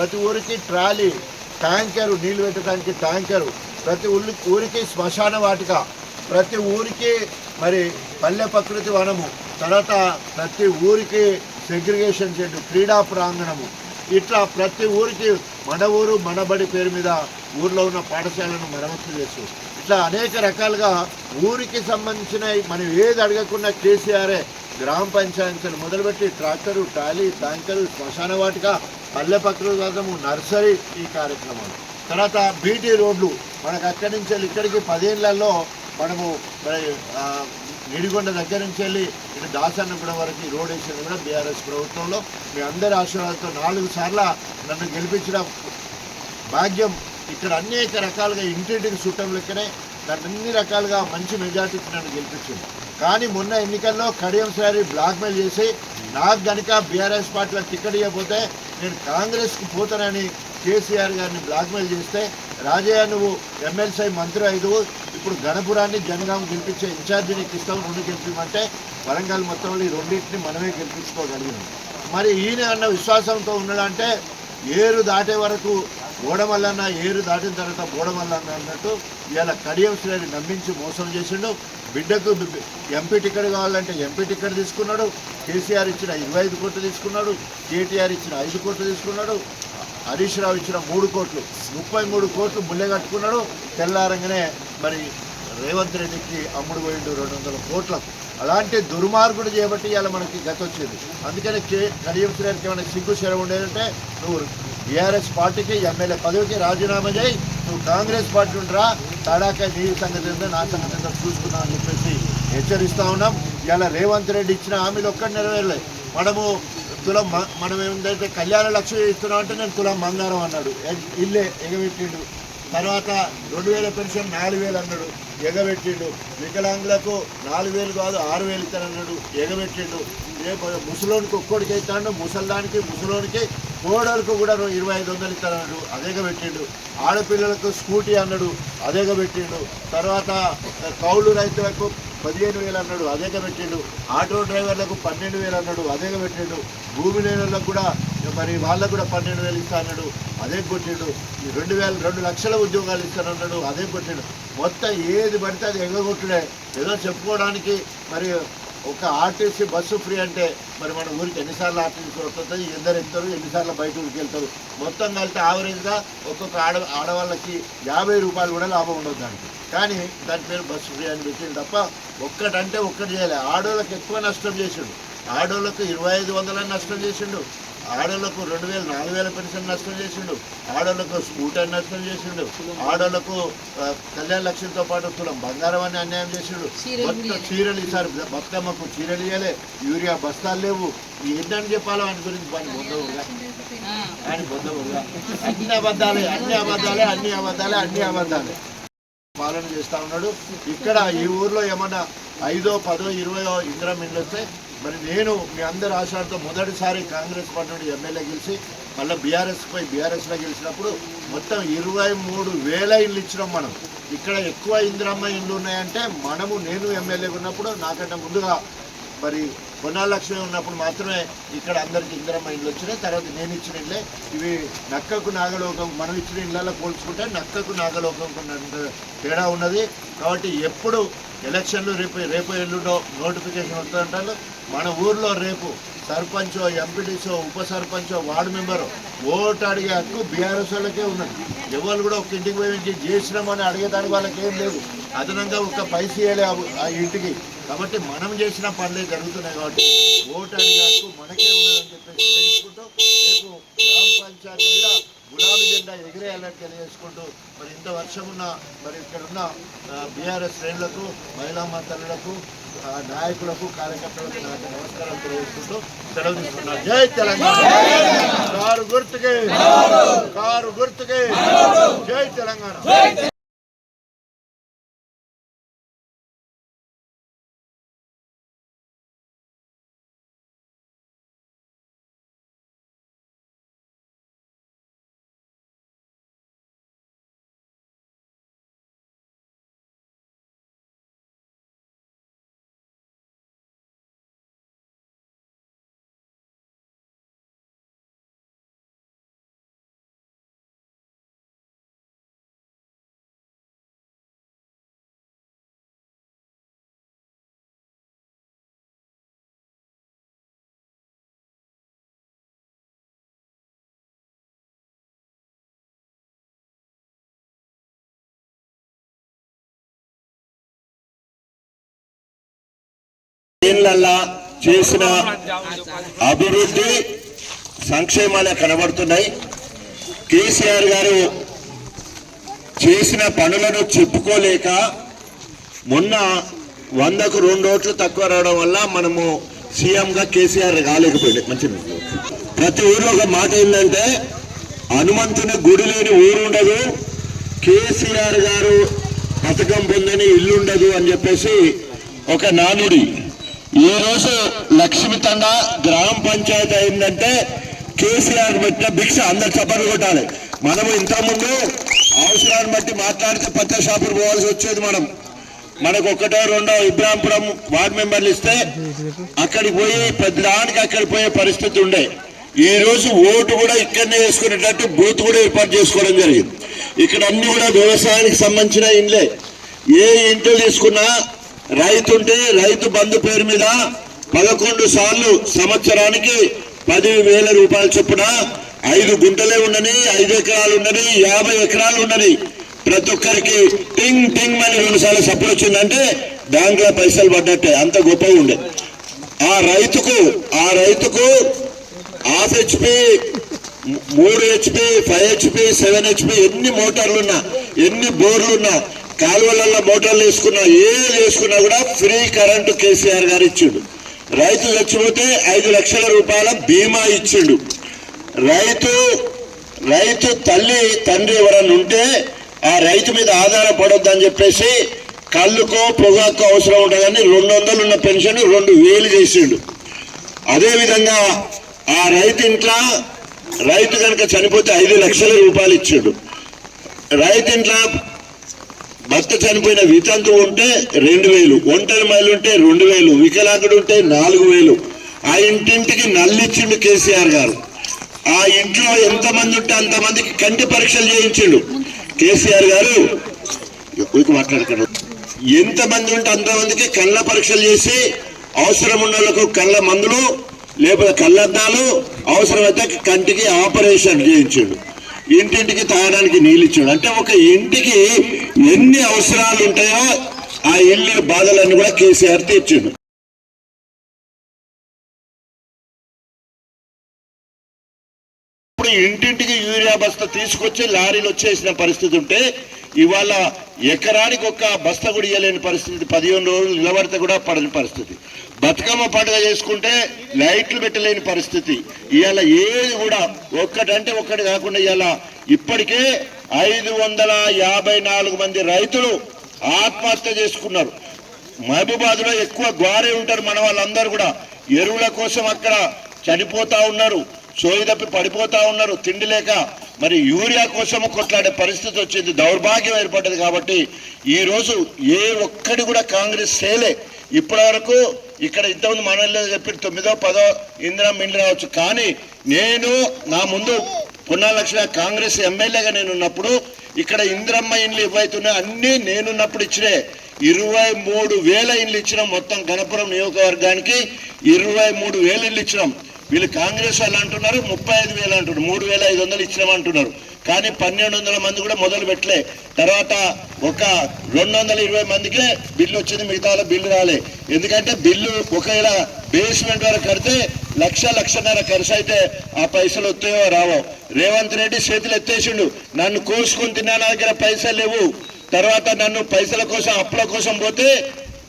ప్రతి ఊరికి trolley tanker నీళ్ళు పెట్టడానికి ట్యాంకరు ప్రతి ఊరి ఊరికి శ్మశాన వాటిక ప్రతి ఊరికి మరి పల్లె ప్రకృతి వనము తర్వాత ప్రతి ఊరికి సెగ్రిగేషన్ షెడ్ క్రీడా ప్రాంగణము. ఇట్లా ప్రతి ఊరికి మన ఊరు మనబడి పేరు మీద ఊర్లో ఉన్న పాఠశాలను మరమ్మతు చేస్తూ ఇట్లా అనేక రకాలుగా ఊరికి సంబంధించిన మనం ఏది అడగకుండా కేసీఆర్ఏ గ్రామ పంచాయతీలు మొదలుపెట్టి ట్రాక్టరు ట్రాలీ ట్యాంకరు శ్మశాన వాటిక పల్లె ప్రకృతము నర్సరీ ఈ కార్యక్రమాలు తర్వాత బీటీ రోడ్లు మనకు అక్కడి నుంచి వెళ్ళి ఇక్కడికి పదేళ్ళలో మనము నిడిగొండ దగ్గర నుంచి వెళ్ళి ఇటు దాసన్నగూడెం వరకు ఈ రోడ్ వేసింది కూడా బీఆర్ఎస్ ప్రభుత్వంలో. మీ అందరి ఆశీర్వాదంతో నాలుగు సార్ల నన్ను గెలిపించడం భాగ్యం ఇక్కడ అనేక రకాలుగా ఇంటింటికి చుట్టం లెక్కనే దాన్ని అన్ని రకాలుగా మంచి మెజార్టీకి నన్ను గెలిపించింది. కానీ మొన్న ఎన్నికల్లో కడియం సారి బ్లాక్మెయిల్ చేసి నాకు గనుక బీఆర్ఎస్ పార్టీలో టికెట్ ఇవ్వకపోతే నేను కాంగ్రెస్కి పోతానని కేసీఆర్ గారిని బ్లాక్మెయిల్ చేస్తే రాజయ్య నువ్వు ఎమ్మెల్సీ మంత్రి ఐదు ఇప్పుడు గణపురాన్ని జనగామ గెలిపించే ఇన్ఛార్జి నీకు ఇస్తాం రెండు గెలిపించమంటే వరంగల్ మొత్తంలో ఈ రెండింటిని మనమే గెలిపించుకోగలిగినాం మరి ఈయన అన్న విశ్వాసంతో ఉన్నాడంటే ఏరు దాటే వరకు బోడమల్లన్న ఏరు దాటిన తర్వాత బోడమల్లన్న అన్నట్టు ఇవాళ కడియం నమ్మించి మోసం చేసిండు. బిడ్డకు బి- ఎంపీ టికెట్ కావాలంటే ఎంపీ టికెట్ తీసుకున్నాడు. కేసీఆర్ ఇచ్చిన ఇరవై ఐదు కోట్లు తీసుకున్నాడు. కేటీఆర్ ఇచ్చిన ఐదు కోట్లు తీసుకున్నాడు. హరీష్ రావు ఇచ్చిన మూడు కోట్లు ముప్పై మూడు కోట్లు ముల్లె కట్టుకున్నాడు. తెల్లారంగానే మరి రేవంత్ రెడ్డికి అమ్ముడు పోయిండు రెండు వందల కోట్లకు అలాంటి దుర్మార్గుడు చేయబట్టి ఇలా మనకి గత వచ్చింది. అందుకని కే కడియం శ్రీకి ఏమైనా సిగ్గు శరం ఉండేదంటే నువ్వు బీఆర్ఎస్ పార్టీకి ఎమ్మెల్యే పదవికి రాజీనామా చేయి. నువ్వు కాంగ్రెస్ పార్టీ ఉండరా తడాక నీ సంగతి నా సంగతి చూసుకున్నావు అని చెప్పేసి హెచ్చరిస్తా ఉన్నాం. ఇలా రేవంత్ రెడ్డి ఇచ్చిన హామీలు ఒక్కటి నెరవేరలేదు. మనము తులం మనం ఏంటంటే కళ్యాణ లక్ష్మి ఇస్తున్నాం అంటే నేను తులం బంగారం అన్నాడు. ఇల్లే ఎగబెట్టిండు. తర్వాత రెండు వేల పెన్షన్ నాలుగు వేలు అన్నాడు. ఎగబెట్టిండు. వికలాంగులకు నాలుగు వేలు కాదు ఆరు వేలు ఇస్తానన్నాడు. ఎగబెట్టిండు. ముసలోనికి ఒక్కోడికి ఇస్తాడు ముసల్దానికి ముసలోనికి కోడలకు కూడా ఇరవై ఐదు వందలు ఇస్తానన్నాడు అదేగా పెట్టిండు. ఆడపిల్లలకు స్కూటీ అన్నాడు అదేగా పెట్టిండు. తర్వాత కౌలు రైతులకు పదిహేను వేలు అన్నాడు అదేగా పెట్టిండు. ఆటో డ్రైవర్లకు పన్నెండు వేలు అన్నాడు అదేగా పెట్టిండు. భూమి లేని కూడా మరి వాళ్ళకు కూడా పన్నెండు వేలు ఇస్తా అన్నాడు అదే కొట్టిండు. ఈ రెండు వేల రెండు లక్షల ఉద్యోగాలు ఇస్తానన్నాడు అదే కొట్టిండు. మొత్తం ఏది పడితే అది ఎగగొట్టుడే. ఏదో చెప్పుకోవడానికి మరి ఒక ఆర్టీసీ బస్సు ఫ్రీ అంటే మరి మన ఊరికి ఎన్నిసార్లు ఆర్టీసీ వస్తుంది ఎందరు ఎక్కుతారు ఎన్నిసార్లు బయట ఊరికి వెళ్తారు? మొత్తం కలిపి ఆవరేజ్గా ఒక్కొక్క ఆడ ఆడవాళ్ళకి యాభై రూపాయలు కూడా లాభం ఉండదు దానికి. కానీ దాని పేరు బస్సు ఫ్రీ అని పెట్టింది తప్ప ఒక్కటంటే ఒక్కటి చేయాలి. ఆడవాళ్ళకి ఎక్కువ నష్టం చేసిండు. ఆడవాళ్ళకు ఇరవై ఐదు వందలని నష్టం చేసిండు. ఆడవాళ్ళకు రెండు వేలు నాలుగు వేల పెన్షన్ నష్టం చేసిండు. ఆడవాళ్ళకు స్కూటర్ నష్టం చేసిండు. ఆడవాళ్ళకు ఆ, కళ్యాణ లక్ష్యంతో పాటు తులం బంగారం అని అన్యాయం చేసిండు. మొత్తం చీరలు ఈసారి బతుకమ్మకు చీరలు ఇవ్వలే యూరియా బస్తాలు లేవు. ఏంటని చెప్పాలో వాటి గురించి వాడిని ఆయన అన్ని అబద్ధాలే అన్ని అబద్ధాలే అన్ని అబద్ధాలే అన్ని అబద్ధాలే. పాలన చేస్తా ఉన్నాడు. ఇక్కడ ఈ ఊర్లో ఏమన్నా ఐదో పదో ఇరవయో ఇందిరా మిల్లు వస్తే మరి నేను మీ అందరి ఆశాలతో మొదటిసారి కాంగ్రెస్ పార్టీ నుండి ఎమ్మెల్యే గెలిచి మళ్ళీ బీఆర్ఎస్పై బీఆర్ఎస్లో గెలిచినప్పుడు మొత్తం ఇరవై మూడు వేల ఇళ్ళు ఇచ్చినాం మనం. ఇక్కడ ఎక్కువ ఇందిరమ్మ ఇండ్లు ఉన్నాయంటే మనము నేను ఎమ్మెల్యేగా ఉన్నప్పుడు నాకంటే ముందుగా మరి పొన్నాల లక్ష్మి ఉన్నప్పుడు మాత్రమే ఇక్కడ అందరికి ఇందిరమ్మ ఇండ్లు వచ్చినాయి. తర్వాత నేను ఇచ్చిన ఇళ్ళే. ఇవి నక్కకు నాగలోకం మనం ఇచ్చిన ఇళ్ళలో పోల్చుకుంటే నక్కకు నాగలోకం తేడా ఉన్నది. కాబట్టి ఎప్పుడు ఎలక్షన్లు రేపు రేపు ఎల్లుండో నోటిఫికేషన్ వస్తుంటారు మన ఊర్లో రేపు సర్పంచో ఎంపీటీసో ఉప సర్పంచో వార్డు మెంబరు ఓటు అడిగే హక్కు బీఆర్ఎస్ వాళ్ళకే ఉన్నది. ఎవరు కూడా ఒక ఇంటికి పోయి ఇంటికి చేసినామని అడిగేదానికి వాళ్ళకి ఏం లేదు అదనంగా ఒక పైస వేయలే ఆ- ఇంటికి. కాబట్టి మనం చేసిన పనులే జరుగుతున్నాయి కాబట్టి ఓటు అడిగే హక్కు మనకే ఉన్నదని చెప్పేసి రేపు గ్రామ పంచాయతీ కూడా గులాబీ జెండా ఎగిరేయాలని తెలియజేసుకుంటూ మరి ఇంత వర్షం ఉన్న మరి ఇక్కడ ఉన్న బీఆర్ఎస్ శ్రేణులకు మహిళా మంత్రులకు నాయకులకు కార్యకర్తలకు నాకు నమస్కారం తెలియజేసుకుంటూ సెలవు తీసుకున్నాను జై తెలంగాణ. కారు గుర్తుకే. కారు. గుర్తుకే. జై తెలంగాణ. ఏళ్ళల్లా చేసిన అభివృద్ధి సంక్షేమాలే కనబడుతున్నాయి. కేసీఆర్ గారు చేసిన పనులను చెప్పుకోలేక మొన్న వందకు రెండు ఓట్లు తక్కువ రావడం వల్ల మనము సీఎంగా కేసీఆర్ కాలేకపోయింది మంచి ప్రతి ఊర్లో ఒక మాట ఏంటంటే హనుమంతుని గుడి లేని ఊరు ఉండదు కేసీఆర్ గారు పథకం పొందని ఇల్లు ఉండదు అని చెప్పేసి ఒక నానుడి ఈ రోజు గ్రామ పంచాయతీ అయిందంటే కేసీఆర్ పెట్టిన భిక్ష అందరు చప్పట్లు కొట్టాలి. మనము ఇంతకుముందు అవసరాన్ని బట్టి మాట్లాడితే పచ్చ షాపులు పోవాల్సి వచ్చేది మనం. మనకు ఒకటో రెండో ఇబ్రాంపురం వార్డు మెంబర్లు ఇస్తే అక్కడికి పోయి పెద్దదానికి అక్కడికి పోయే పరిస్థితి ఉండే. ఈ రోజు ఓటు కూడా ఇక్కడనే వేసుకునేటట్టు బూత్ కూడా ఏర్పాటు చేసుకోవడం జరిగింది. ఇక్కడ అన్ని కూడా వ్యవసాయానికి సంబంధించిన ఇండ్లే. ఏ ఇంట్లో తీసుకున్నా రైతు ఉంటే రైతు బంధు పేరు మీద పదకొండు సార్లు సంవత్సరానికి పది వేల రూపాయల చొప్పున ఐదు గుంటలే ఉండని ఐదు ఎకరాలు ఉండని యాభై ఎకరాలు ఉండని ప్రతి ఒక్కరికి టింగ్ టింగ్ అని రెండు సార్లు సపోర్ట్ వచ్చిందంటే బ్యాంకులో పైసలు పడ్డట్టే అంత గొప్పగా ఉండే. ఆ రైతుకు ఆ రైతుకు హాఫ్ హెచ్పి మూడు HP five HP seven HP ఎన్ని మోటార్లు ఉన్నా ఎన్ని బోర్లు ఉన్నా కాలువలలో మోటార్లు వేసుకున్నా ఏది వేసుకున్నా కూడా ఫ్రీ కరెంటు కేసీఆర్ గారు ఇచ్చిండు. రైతు చచ్చిపోతే ఐదు లక్షల రూపాయల బీమా ఇచ్చిండు. రైతు రైతు తల్లి తండ్రి ఎవరన్నా ఉంటే ఆ రైతు మీద ఆధారపడొద్దని చెప్పేసి కళ్ళుకో పొగాకో అవసరం ఉంటుందని రెండు వందలు ఉన్న పెన్షన్ రెండు వేలు చేసిండు. అదేవిధంగా ఆ రైతు ఇంట్లో రైతు కనుక చనిపోతే ఐదు లక్షల రూపాయలు ఇచ్చిండు. రైతు ఇంట్లో భర్త చనిపోయిన వితంతు ఉంటే రెండు వేలు ఒంటరి మైలు ఉంటే రెండు వేలు వికలాంగుడు ఉంటే నాలుగు వేలు. ఆ ఇంటింటికి నల్లిచ్చిండు కేసీఆర్ గారు. ఆ ఇంట్లో ఎంతమంది ఉంటే అంతమందికి కంటి పరీక్షలు చేయించిండు. కేసీఆర్ గారు ఊరికి మాట్లాడతాడు ఎంతమంది ఉంటే అంతమందికి కళ్ళ పరీక్షలు చేసి అవసరం ఉన్న వాళ్ళకు కళ్ళ మందులు లేకపోతే కళ్ళద్దాలు అవసరమైతే కంటికి ఆపరేషన్ చేయించిండు. ఇంటింటికి తాగడానికి నీళ్ళు ఇచ్చాడు. అంటే ఒక ఇంటికి ఎన్ని అవసరాలు ఉంటాయో ఆ ఇల్లు బాధలన్నీ కూడా కేసీఆర్ తీర్చాడు. ఇప్పుడు ఇంటింటికి యూరియా బస్తా తీసుకొచ్చి లారీలు వచ్చేసిన పరిస్థితి ఉంటే ఇవాళ ఎకరానికి ఒక్క బస్తా కూడా ఇవ్వలేని పరిస్థితి. పదిహేను రోజులు నిలబడితే కూడా పడని పరిస్థితి. బతుకమ్మ పండుగ చేసుకుంటే లైట్లు పెట్టలేని పరిస్థితి. ఇవాళ ఏది కూడా ఒక్కటంటే ఒక్కటి కాకుండా ఇవాళ ఇప్పటికే ఐదు వందల యాభై నాలుగు మంది రైతులు ఆత్మహత్య చేసుకున్నారు. మహబూబాద్లో ఎక్కువ గ్వారే ఉంటారు మన వాళ్ళందరూ కూడా. ఎరువుల కోసం అక్కడ చనిపోతా ఉన్నారు. సోయి తప్పి పడిపోతా ఉన్నారు. తిండి లేక మరి యూరియా కోసం కొట్లాడే పరిస్థితి వచ్చింది. దౌర్భాగ్యం ఏర్పడ్డది కాబట్టి ఈరోజు ఏ ఒక్కడి కూడా కాంగ్రెస్ చేయలే. ఇప్పటి వరకు ఇక్కడ ఇంతకుముందు మనలో చెప్పి తొమ్మిదో పదో ఇందిరా మిండి రావచ్చు. కానీ నేను నా ముందు పున్నా కాంగ్రెస్ ఎమ్మెల్యేగా నేను ఉన్నప్పుడు ఇక్కడ ఇందిరమ్మ ఇండ్లు ఇవ్వైతున్నాయి అన్నీ నేనున్నప్పుడు ఇచ్చినే. ఇరవై మూడు వేల ఇండ్లు ఇచ్చినాం మొత్తం గణపురం నియోజకవర్గానికి. ఇరవై మూడు వేల ఇండ్లు ఇచ్చినాం. వీళ్ళు కాంగ్రెస్ వాళ్ళు అంటున్నారు ముప్పై ఐదు వేలు అంటున్నారు మూడు వేల ఐదు వందలు ఇచ్చినామంటున్నారు. కానీ పన్నెండు వందల మంది కూడా మొదలు పెట్టలే. తర్వాత ఒక రెండు వందల ఇరవై మందికే బిల్లు వచ్చింది మిగతా వాళ్ళ బిల్లు రాలే. ఎందుకంటే బిల్లు ఒకవేళ బేస్మెంట్ వరకు కడితే లక్ష లక్షన్నర ఖర్చు అయితే ఆ పైసలు వస్తాయో రావో. రేవంత్ రెడ్డి చేతులు ఎత్తేసిండు నన్ను కోసుకుని తిన్నా నా దగ్గర పైసలు లేవు. తర్వాత నన్ను పైసల కోసం అప్పుల కోసం పోతే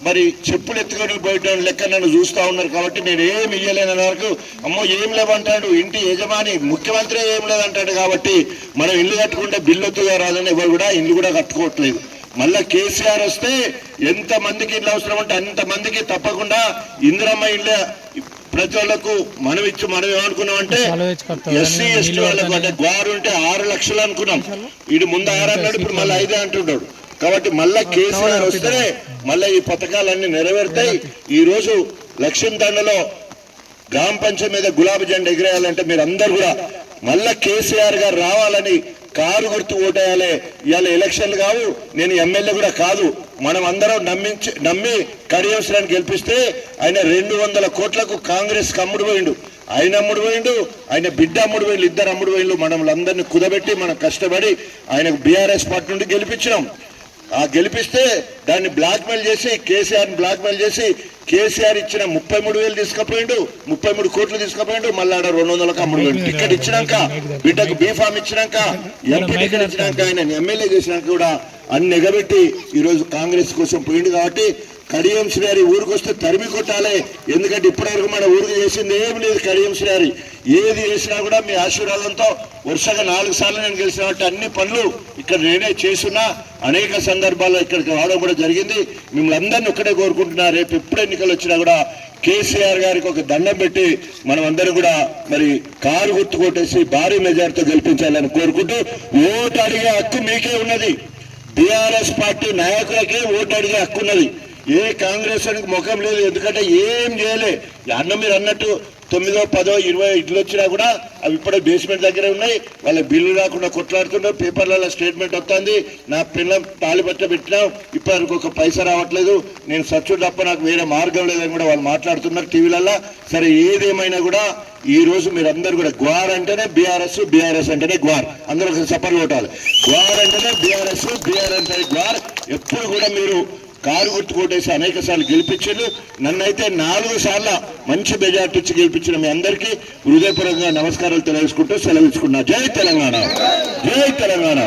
మరి చెప్పులు ఎత్తుకొని పోయటం లెక్క నన్ను చూస్తా ఉన్నారు కాబట్టి నేను ఏమి ఇయ్యలేని వరకు అమ్మో ఏం లేవంటాడు? ఇంటి యజమాని ముఖ్యమంత్రి ఏం లేదంటాడు కాబట్టి మనం ఇల్లు కట్టుకుంటే బిల్లు వద్దుగా రాదని ఎవరు కూడా ఇల్లు కూడా కట్టుకోవట్లేదు. మళ్ళా కేసీఆర్ వస్తే ఎంత మందికి ఇల్లు అవసరం ఉంటే అంత మందికి తప్పకుండా ఇందిరమ్మ ఇల్లు ప్రతి వాళ్ళకు మనం ఇచ్చి మనం ఏమనుకున్నాం అంటే ఎస్సీ ఎస్టీ వాళ్ళకు అంటే గ్వారు ఉంటే ఆరు లక్షలు అనుకున్నాం. వీడు ముందు ఆరు అన్నాడు ఇప్పుడు మళ్ళీ ఐదే అంటున్నాడు. కాబట్టి మళ్ళా కేసీఆర్ వస్తేనే మళ్ళీ ఈ పథకాలన్నీ నెరవేరుతాయి. ఈ రోజు లక్ష్మీ దండలో గ్రామ పంచాయతీ మీద గులాబీ జెండా ఎగిరేయాలంటే మీరు అందరు కూడా మళ్ళా కేసీఆర్ గారు రావాలని కారు గుర్తు ఓటేయాలి. ఇవాళ ఎలక్షన్లు కావు. నేను ఎమ్మెల్యే కూడా కాదు. మనం అందరం నమ్మించి నమ్మి కడియవసరాన్ని గెలిపిస్తే ఆయన రెండు వందల కోట్లకు కాంగ్రెస్ అమ్ముడు పోయిండు. ఆయన అమ్ముడు పోయిండు. ఆయన బిడ్డ అమ్ముడు పోయిండు. ఇద్దరు అమ్ముడు పోయిండు. మనం అందరినీ కుదబెట్టి మనం కష్టపడి ఆయనకు బీఆర్ఎస్ పార్టీ నుండి గెలిపించినాం. గెలిపిస్తే దాన్ని బ్లాక్మెయిల్ చేసి కేసీఆర్ బ్లాక్మెయిల్ చేసి కేసీఆర్ ఇచ్చిన ముప్పై మూడు వేలు తీసుకుపోయిండు ముప్పై మూడు కోట్లు తీసుకుపోయిండు మళ్ళీ ఆడ రెండు వందలకు అమ్ముడు టికెట్ ఇచ్చినాక బిడ్డకు బీఫామ్ ఇచ్చినాక ఎంపీ టికెట్ ఇచ్చినాక ఆయన ఎమ్మెల్యే చేసినాక కూడా అన్ని ఎగబెట్టి ఈరోజు కాంగ్రెస్ కోసం పోయిండు కాబట్టి కడియం శ్రీహరి ఊరికి వస్తే తరిమి కొట్టాలి. ఎందుకంటే ఇప్పటివరకు మన ఊరికి చేసింది ఏం లేదు కడియం శ్రీహరి. ఏది చేసినా కూడా మీ ఆశీర్వాదంతో వరుసగా నాలుగు సార్లు నేను గెలిచినట్టు అన్ని పనులు ఇక్కడ నేనే చేస్తున్నా అనేక సందర్భాల్లో ఇక్కడికి రావడం కూడా జరిగింది. మిమ్మల్ని అందరినీ ఒక్కడే కోరుకుంటున్నా రేపు ఎప్పుడు ఎన్నికలు వచ్చినా కూడా కేసీఆర్ గారికి ఒక దండం పెట్టి మనం అందరం కూడా మరి కారు గుర్తు కొట్టేసి భారీ మెజార్టీతో గెలిపించాలని కోరుకుంటూ ఓటు అడిగే హక్కు మీకే ఉన్నది. బీఆర్ఎస్ పార్టీ నాయకులకే ఓటు అడిగే హక్కు ఉన్నది. ఏ కాంగ్రెస్ అని ముఖం లేదు ఎందుకంటే ఏం చేయలే. అన్న మీరు అన్నట్టు తొమ్మిదో పదో ఇరవై ఇట్లు వచ్చినా కూడా అవి ఇప్పుడే బేస్మెంట్ దగ్గరే ఉన్నాయి. వాళ్ళ బిల్లు రాకుండా కొట్లాడుతున్నారు. పేపర్లలో స్టేట్మెంట్ వస్తుంది నా పిల్లం తాళి పెట్టినా. పెట్టినాం ఇప్పటివరకు ఒక పైసా రావట్లేదు. నేను సచ్చు తప్ప నాకు వేరే మార్గం లేదని కూడా వాళ్ళు మాట్లాడుతున్నారు టీవీలలో సరే ఏదేమైనా కూడా ఈ రోజు మీరందరూ కూడా గ్వార్ అంటేనే బీఆర్ఎస్ బీఆర్ఎస్ అంటేనే గ్వార్. అందరూ ఒకసారి సపర్లు కొట్టాలి. గ్వార్ అంటేనే బీఆర్ఎస్ బీఆర్ఎస్ అంటే గ్వార్. ఎప్పుడు కూడా మీరు కారు గుర్తు అనేక సార్లు గెలిపించారు నన్నైతే నాలుగు సార్లు మంచి మెజార్టీ ఇచ్చి గెలిపించిన మీ అందరికీ హృదయపూర్వకంగా నమస్కారాలు తెలియజేసుకుంటూ సెలవించుకున్నా జై తెలంగాణ. జై తెలంగాణ.